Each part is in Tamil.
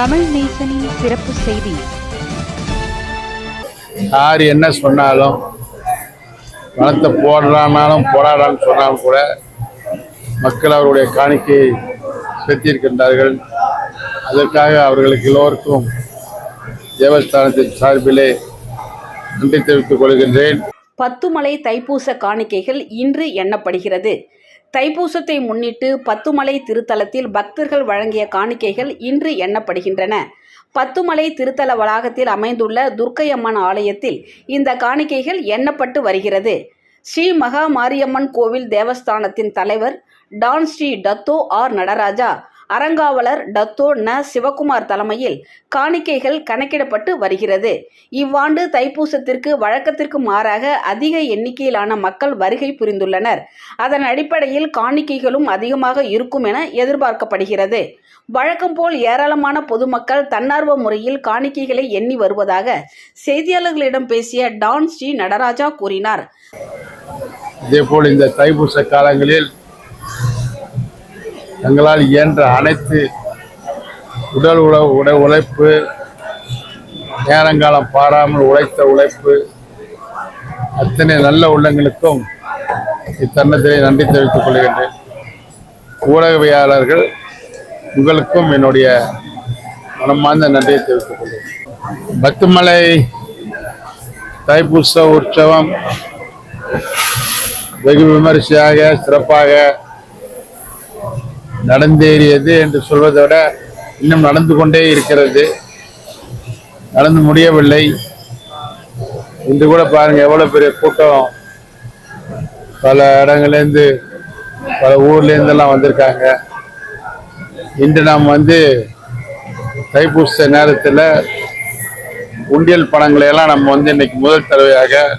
தமிழ் நேசனின் சிறப்பு செய்தி. யார் என்ன சொன்னாலும் பணத்தை போடுறானாலும் போடாடான்னு சொன்னாலும் கூட மக்கள் அவருடைய காணிக்கையை செலுத்தியிருக்கின்றார்கள். அதற்காக அவர்களுக்கு எல்லோருக்கும் தேவஸ்தானத்தின் சார்பிலே நன்றி தெரிவித்துக் கொள்கின்றேன். பத்துமலை தைப்பூச காணிக்கைகள் இன்று எண்ணப்படுகிறது. தைப்பூசத்தை முன்னிட்டு பத்துமலை திருத்தலத்தில் பக்தர்கள் வழங்கிய காணிக்கைகள் இன்று எண்ணப்படுகின்றன. பத்துமலை திருத்தல வளாகத்தில் அமைந்துள்ள துர்க்கையம்மன் ஆலயத்தில் இந்த காணிக்கைகள் எண்ணப்பட்டு வருகிறது. ஸ்ரீ மகா மாரியம்மன் கோவில் தேவஸ்தானத்தின் தலைவர் Tan Sri Dato R Nadaraja அறங்காவலர் டத்தோ ந. சிவகுமார் தலைமையில் காணிக்கைகள் கணக்கிடப்பட்டு வருகிறது. இவ்வாண்டு தைப்பூசத்திற்கு வழக்கத்திற்கு மாறாக அதிக எண்ணிக்கையிலான மக்கள் வருகை புரிந்துள்ளனர். அதன் அடிப்படையில் காணிக்கைகளும் அதிகமாக இருக்கும் என எதிர்பார்க்கப்படுகிறது. வழக்கம் போல் ஏராளமான பொதுமக்கள் தன்னார்வ முறையில் காணிக்கைகளை எண்ணி வருவதாக செய்தியாளர்களிடம் பேசிய டான் ஸ்ரீ நடராஜா கூறினார். இதேபோல் இந்த தைப்பூச காலங்களில் தங்களால் இயன்ற அனைத்து உடல் உழ உடை உழைப்பு நேரங்காலம் பாராமல் உழைத்த உழைப்பு அத்தனை நல்ல உள்ளங்களுக்கும் இத்தருணத்திலே நன்றி தெரிவித்துக் கொள்கின்றேன். ஊடகவியாளர்கள் உங்களுக்கும் என்னுடைய மனமார்ந்த நன்றியை தெரிவித்துக் கொள்கிறேன். பத்துமலை தைப்பூச உற்சவம் வெகு விமரிசையாக சிறப்பாக நடந்தேறியது என்று சொல்வதை விட இன்னும் நடந்து கொண்டே இருக்கிறது. நடந்து முடியவில்லை. இன்று கூட பாருங்கள் எவ்வளோ பெரிய கூட்டம். பல இடங்கள்லேருந்து பல ஊர்லேருந்தெல்லாம் வந்திருக்காங்க. இன்று நாம் வந்து தைப்பூச நேரத்தில் உண்டியல் பணங்களை எல்லாம் நம்ம வந்து இன்னைக்கு முதல் தடவையாக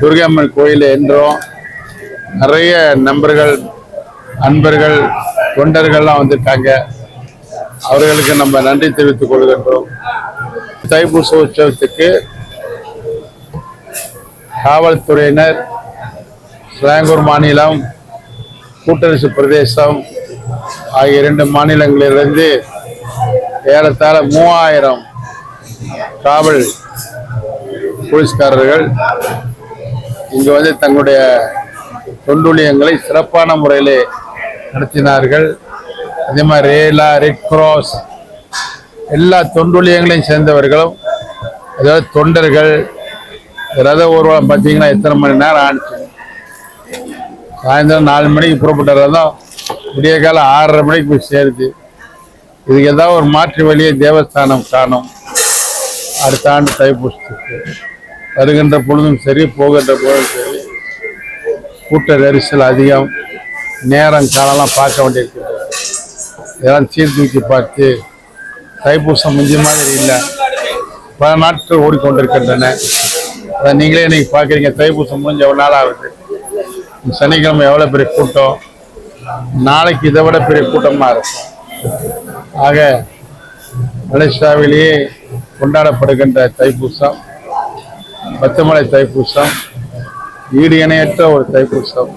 துர்கம்மன் கோயிலில் என்றோம் நிறைய நண்பர்கள் அன்பர்கள் தொண்டர்கள்லாம் வந்திருக்காங்க. அவர்களுக்கு நம்ம நன்றி தெரிவித்துக் கொள்கின்றோம். தைப்பூச உற்சவத்துக்கு காவல்துறையினர் சிலாங்கூர் மாநிலம் கூட்டரசு பிரதேசம் ஆகிய இரண்டு மாநிலங்களிலிருந்து ஏறத்தாழ மூவாயிரம் காவல் போலீஸ்காரர்கள் இங்கு வந்து தங்களுடைய தொண்டுலியங்களை சிறப்பான முறையிலே நடத்தினார்கள். அதே மாதிரி ரேலா ரெட் கிராஸ் எல்லா தொண்டுலியங்களையும் சேர்ந்தவர்களும் அதாவது தொண்டர்கள் ரத ஊர்வலம் பார்த்தீங்கன்னா எத்தனை மணி நேரம் ஆணுச்சு. சாயந்தரம் நாலு மணிக்கு புறப்பட்ட ரதம் விடிய காலம் ஆறரை மணிக்கு போய் சேருது. இதுக்கு ஏதாவது ஒரு மாற்று வழியை தேவஸ்தானம் காணும். அடுத்த ஆண்டு தைப்பூசத்துக்கு வருகின்ற பொழுதும் சரி போகின்ற பொழுதும் சரி கூட்ட நெரிசல் அதிகம். நேரம் காலம்லாம் பார்க்க வேண்டியிருக்குது இதெல்லாம் சீர்தூக்கி பார்த்து தைப்பூசம் முடிஞ்ச மாதிரி இல்லை. பல நாட்கள் ஓடிக்கொண்டிருக்கின்றன. அதை நீங்களே இன்னைக்கு பார்க்குறீங்க. தைப்பூசம் முடிஞ்ச எவ்வளோ நாள் ஆகுது. சனிக்கிழமை எவ்வளோ பெரிய கூட்டம்? நாளைக்கு இதை விட பெரிய கூட்டமாக இருக்கும். ஆக மலேசியாவிலேயே கொண்டாடப்படுகின்ற தைப்பூசம் பத்துமலை தைப்பூசம் ஈடு இணையற்ற ஒரு தைப்பூசம்.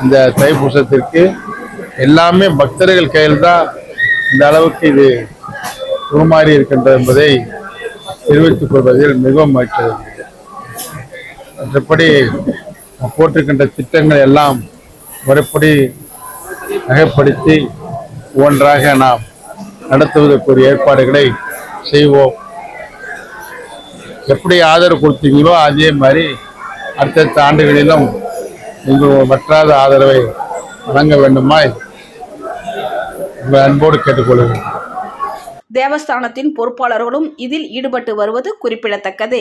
இந்த தைப்பூசத்திற்கு எல்லாமே பக்தர்கள் கையில் தான் இந்த அளவுக்கு இது உருமாறி இருக்கின்றது என்பதை தெரிவித்துக் கொள்வதில் மிகவும் மகிழ்ச்சி மற்றபடி போட்டிருக்கின்ற திட்டங்கள் எல்லாம் முறைப்படி நகைப்படுத்தி ஒன்றாக நாம் நடத்துவதற்குரிய ஏற்பாடுகளை செய்வோம். எப்படி ஆதரவு கொடுத்தீங்களோ அதே மாதிரி அடுத்தடுத்த ஆண்டுகளிலும் நீங்கள் வற்றாத ஆதரவை வழங்க வேண்டுமாய் உங்கள் அன்போடு கேட்டுக்கொள்கிறேன். தேவஸ்தானத்தின் பொறுப்பாளர்களும் இதில் ஈடுபட்டு வருவது குறிப்பிடத்தக்கது.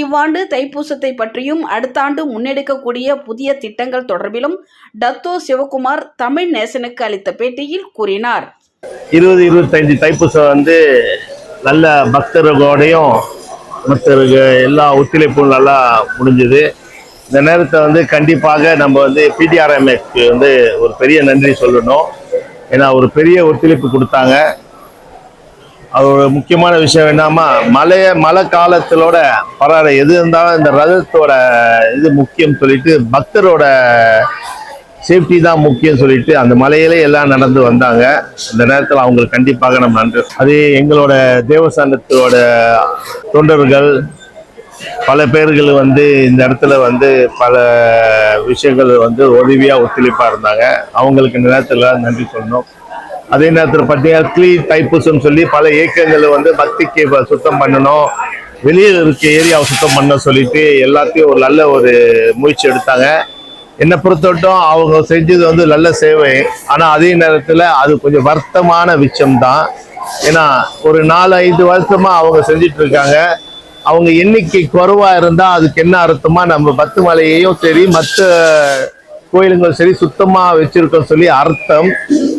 இவ்வாண்டு தைப்பூசத்தை பற்றியும் அடுத்த ஆண்டு முன்னெடுக்கக்கூடிய புதிய திட்டங்கள் தொடர்பிலும் டத்தோ சிவகுமார் தமிழ் நேசனுக்கு அளித்த பேட்டியில் கூறினார். இருபது இருபத்தைந்து தைப்பூசம் வந்து நல்ல பக்தர்களோடையும் மற்றவர்கள் எல்லா ஒத்துழைப்பும் நல்லா முடிஞ்சுது. இந்த நேரத்தை வந்து கண்டிப்பாக நம்ம வந்து பிடிஆர்எம்எஸ்க்கு வந்து ஒரு பெரிய நன்றி சொல்லணும். ஏன்னா ஒரு பெரிய ஒத்துழைப்பு கொடுத்தாங்க. அவரோட முக்கியமான விஷயம் என்னன்னா மழைய மழை காலத்திலோட பரவாயில்ல. எது இருந்தாலும் இந்த ரதத்தோட இது முக்கியம் சொல்லிட்டு பக்தரோட சேஃப்டி தான் முக்கியம் சொல்லிட்டு அந்த மலையிலே எல்லாம் நடந்து வந்தாங்க. அந்த நேரத்தில் அவங்களுக்கு கண்டிப்பாக நம்ம நன்றி. அது எங்களோட தேவஸ்தானத்தோட தொண்டர்கள் பல பேர்கள் வந்து இந்த இடத்துல வந்து பல விஷயங்கள் வந்து உதவியாக ஒத்துழைப்பாக இருந்தாங்க. அவங்களுக்கு இந்த நேரத்தில் நன்றி சொல்லணும். அதே நேரத்தில் பார்த்தீங்கன்னா க்ளீன் தைப்பூசம் சொல்லி பல இயக்கங்கள் வந்து பக்திக்கு சுத்தம் பண்ணணும். வெளியே இருக்க ஏரியாவை சுத்தம் பண்ண சொல்லிட்டு எல்லாத்தையும் ஒரு நல்ல ஒரு முயற்சி எடுத்தாங்க. என்னை பொறுத்தவட்டும் அவங்க செஞ்சது வந்து நல்ல சேவை. ஆனால் அதே நேரத்தில் அது கொஞ்சம் வருத்தமான விஷயம்தான். ஏன்னா ஒரு நாலு ஐந்து வருஷமாக அவங்க செஞ்சுட்டு இருக்காங்க. அவங்க எண்ணிக்கை குறைவா இருந்தா அதுக்கு என்ன அர்த்தமா நம்ம பத்து மலையையும் சரி மற்ற கோயிலுங்களும் சரி சுத்தமா வச்சிருக்கோம் சொல்லி அர்த்தம்.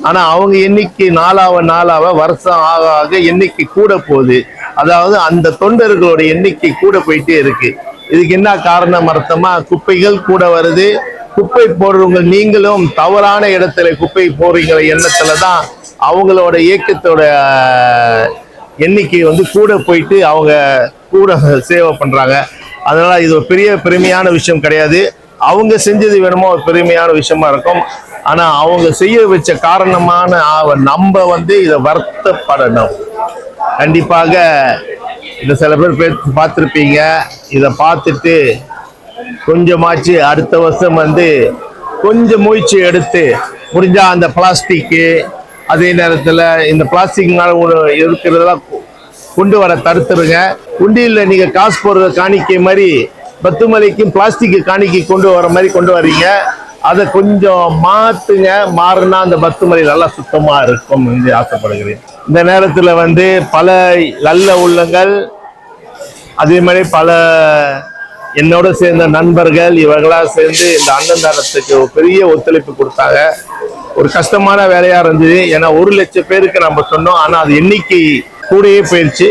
ஆனா அவங்க எண்ணிக்கை நாளாவ நாளாவ வருஷம் ஆக ஆக எண்ணிக்கை கூட போகுது. அதாவது அந்த தொண்டர்களோட எண்ணிக்கை கூட போயிட்டே இருக்கு. இதுக்கு என்ன காரணம் அர்த்தமா? குப்பைகள் கூட வருது. குப்பை போடுறவங்க நீங்களும் தவறான இடத்துல குப்பை போடுறீங்கிற எண்ணத்துல தான் அவங்களோட இயக்கத்தோட எண்ணிக்கை வந்து கூட போயிட்டு அவங்க கூட சேவை பண்ணுறாங்க அதனால் இது ஒரு பெரிய பெருமையான விஷயம் கிடையாது. அவங்க செஞ்சது வேணுமோ ஒரு பெருமையான விஷயமா இருக்கும். ஆனால் அவங்க செய்ய வச்ச காரணமான நம்ம வந்து இதை வருத்தப்படணும். கண்டிப்பாக இந்த சில பேர் பேர் பார்த்துருப்பீங்க. இதை பார்த்துட்டு கொஞ்சமாச்சு அடுத்த வருஷம் வந்து கொஞ்சம் முயற்சி எடுத்து முடிஞ்சால் அந்த பிளாஸ்டிக்கு அதே நேரத்தில் இந்த பிளாஸ்டிக்னால இருக்கிறதெல்லாம் கொண்டு வர தடுத்துருங்க. உண்டியில் நீங்க காசு போடுற காணிக்கை மாதிரி பத்துமலைக்கும் பிளாஸ்டிக் காணிக்கை கொண்டு வர மாதிரி கொண்டு வரீங்க அதை கொஞ்சம் மாத்துங்க. மாறினா அந்த பத்துமலை நல்லா சுத்தமா இருக்கும் என்று ஆசைப்படுகிறேன். இந்த நேரத்தில் வந்து பல நல்ல உள்ளங்கள் அதே மாதிரி பல என்னோட சேர்ந்த நண்பர்கள் இவர்களாக சேர்ந்து இந்த அன்னதானத்துக்கு பெரிய ஒத்துழைப்பு கொடுத்தாங்க. ஒரு கஷ்டமான வேலையா இருந்தது. ஏன்னா ஒரு லட்சம் பேருக்கு நம்ம சொன்னோம். ஆனா அது எண்ணிக்கை கூடயே போயிடுச்சு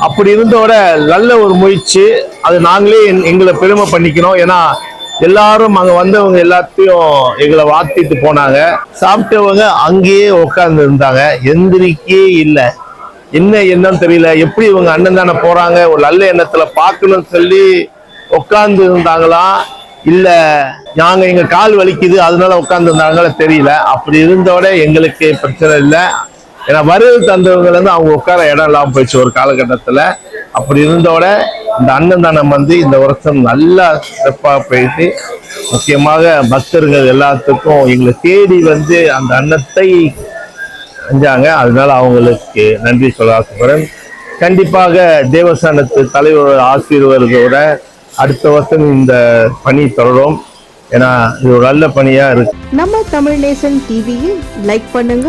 அப்படி இருந்தோட நல்ல ஒரு முயற்சி. அது நாங்களே எங்களை பெருமை பண்ணிக்கிறோம் ஏன்னா எல்லாரும் அங்கே வந்தவங்க எல்லாத்தையும் எங்களை வாத்திட்டு போனாங்க. சாப்பிட்டவங்க அங்கேயே உட்கார்ந்து இருந்தாங்க. எந்திரிக்கே இல்லை. என்ன என்னன்னு தெரியல. எப்படி இவங்க அண்ணன் தானே போறாங்க? ஒரு நல்ல எண்ணத்துல பார்க்கணும்னு சொல்லி உட்கார்ந்து இருந்தாங்களா? இல்ல நாங்க எங்க கால் வலிக்குது அதனால உட்காந்துருந்தாங்களா தெரியல. அப்படி இருந்தோட எங்களுக்கு பிரச்சனை இல்லை. ஏன்னா வரவு தந்தவங்க வந்து அவங்க உட்கார இடம் இல்லாமல் போயிடுச்சு ஒரு காலகட்டத்தில். அப்படி இருந்தோட இந்த அன்னதானம் வந்து இந்த வருஷம் நல்லா சிறப்பாக போயிட்டு முக்கியமாக பக்தர்கள் எல்லாத்துக்கும் எங்களை தேடி வந்து அந்த அன்னத்தை செஞ்சாங்க. அதனால அவங்களுக்கு நன்றி சொல்ல ஆசைப்படுறேன். கண்டிப்பாக தேவஸ்தானத்து தலைவர் ஆசீர்வாதத்தோட அடுத்த வருஷம் இந்த பணி தொடரும். ஏன்னா இது ஒரு நல்ல பணியா இருக்கு. நம்ம தமிழ் நேசன் டிவியை லைக் பண்ணுங்க.